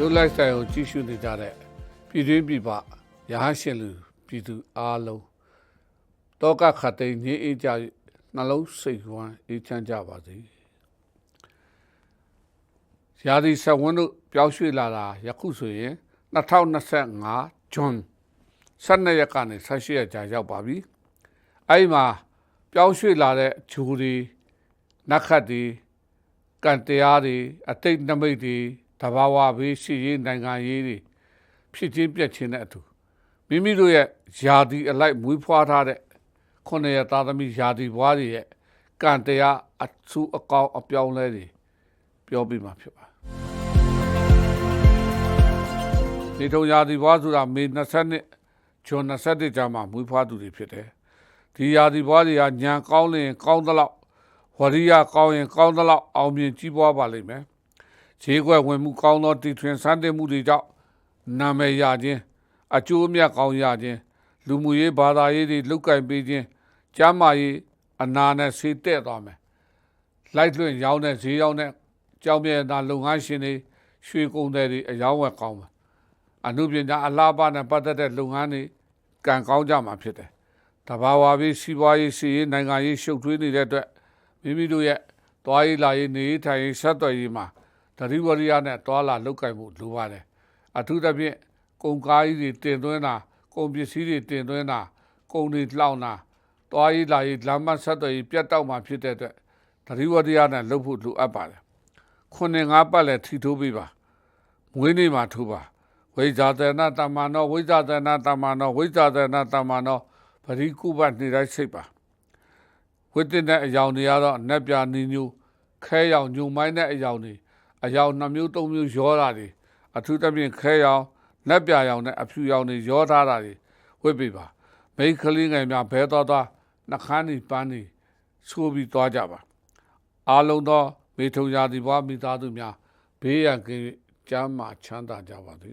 တို့လိုက်ဆိုင်ကိုကြည့်ရှုနေကြတဲ့ပြည်တွင်းပြည်ပရဟန်းရှင်လူပြည်သူအားလုံးတောကခတ်သိမ်းငြိမ်းအေးကြ၍နှလုံးစိတ်ဝမ်းအေးချမ်းကြပါစေရာသီဆက်ဝန်းတို့ပြောင်းရွှေ့လာတာယခုဆိုရင်2025ဇွန်12ရက်ကနေ18ရက်ကြာရောက်ပါပြီအဲ့ဒီမှာပြောင်းရွှေ့လာတဲ့ဂျူတွေနတ်ခတ်တွေကံတရားတွေအတိတ်နမိတ်တွေ တဘာဝဘေးရှိရေးနိုင်ငံရေးတွေဖြစ်ချင်းပြက်ချင်းတဲ့အတူမိမိတို့ရဲ့ယာတီအလိုက်မွေးဖွားထားတဲ့ခုနှစ်ရသားသမီးယာတီဘွားတွေရဲ့ကံတရားအဆူအကောင်းအပြောင်းလဲတွေပြောပြမှာဖြစ်ပါဒီထုံယာတီဘွားဆိုတာမေ20နှစ်ဂျွန်21ကြာမှမွေးဖွားသူတွေဖြစ်တယ်ဒီယာတီဘွားတွေကညံကောင်းလင်ကောင်းသလောက်ဝရိယကောင်းရင်ကောင်းသလောက်အောင်မြင်ကြီးပွားပါလိမ့်မယ်။ ဈေးကွက်ဝင်မှုကောင်းသောတည်ထွင်စမ်းသစ်မှုတွေကြောင့်နာမည်ရခြင်းအကျိုးအမြတ်ကောင်းရခြင်းလူမှုရေးဘာသာရေးတွေလုတ်ကင်ပေးခြင်းကျမ်းမာရေးအနာနဲ့ဆေးတဲ့သွားမယ်။လိုက်လွှင့်ရောင်းတဲ့ဈေးရောင်းတဲ့ကြောင်မြဲတာလုပ်ငန်းရှင်တွေရွှေကုန်တွေတွေအယောင်းဝယ်ကောင်းမယ်။အမှုပညာအလားပါနဲ့ပတ်သက်တဲ့လုပ်ငန်းတွေကံကောင်းကြမှာဖြစ်တယ်။တဘာဝပြီးစီးပွားရေးစီးရေးနိုင်ငံရေးရှုပ်ထွေးနေတဲ့အတွက်မိမိတို့ရဲ့သွားရေးလာရေးနေရေးထိုင်ရေးဆက်သွယ်ရေးမှာ တတိဝရိယနဲ့တွာလာလောက်ကင်မှုလိုပါတယ်အထူးသဖြင့်ကုန်ကားကြီးတွေတင်သွင်းတာကုန်ပစ္စည်းတွေတင်သွင်းတာကုန်တွေလှောင်တာသွားရေးလာရေးလမ်းမဆက်သွယ်ရေးပြတ်တောက်မှာဖြစ်တဲ့အတွက်တတိဝရိယနဲ့လုပ်ဖို့လိုအပ်ပါတယ်ခုနှစ်ငါးပတ်လည်းထီထိုးပေးပါမွေးနေ့မှာထိုးပါဝိဇာတနာတမ္မာနောဝိဇာတနာတမ္မာနောဝိဇာတနာတမ္မာနောပရိကုပနေတိုင်းစိတ်ပါဝိတ္တတဲ့အယောင်တွေကတော့အနက်ပြာနီညူခဲရောင်ညုံမိုင်းတဲ့အယောင်တွေ အယောင်နှစ်မျိုးသုံးမျိုးရောတာတွေအထူးသဖြင့်ခဲရောင်နက်ပြာရောင်နဲ့အဖြူရောင်တွေရောထားတာတွေဝိပ္ပိပါမိန်းကလေးငယ်များဘဲတော်သွားနှခမ်းနေပန်းနေဆိုးပြီးသွားကြပါအားလုံးသောမေထုံရာသီဘွားမိသားစုများဘေးရန်ကင်းကျမ်းမာချမ်းသာကြပါစေ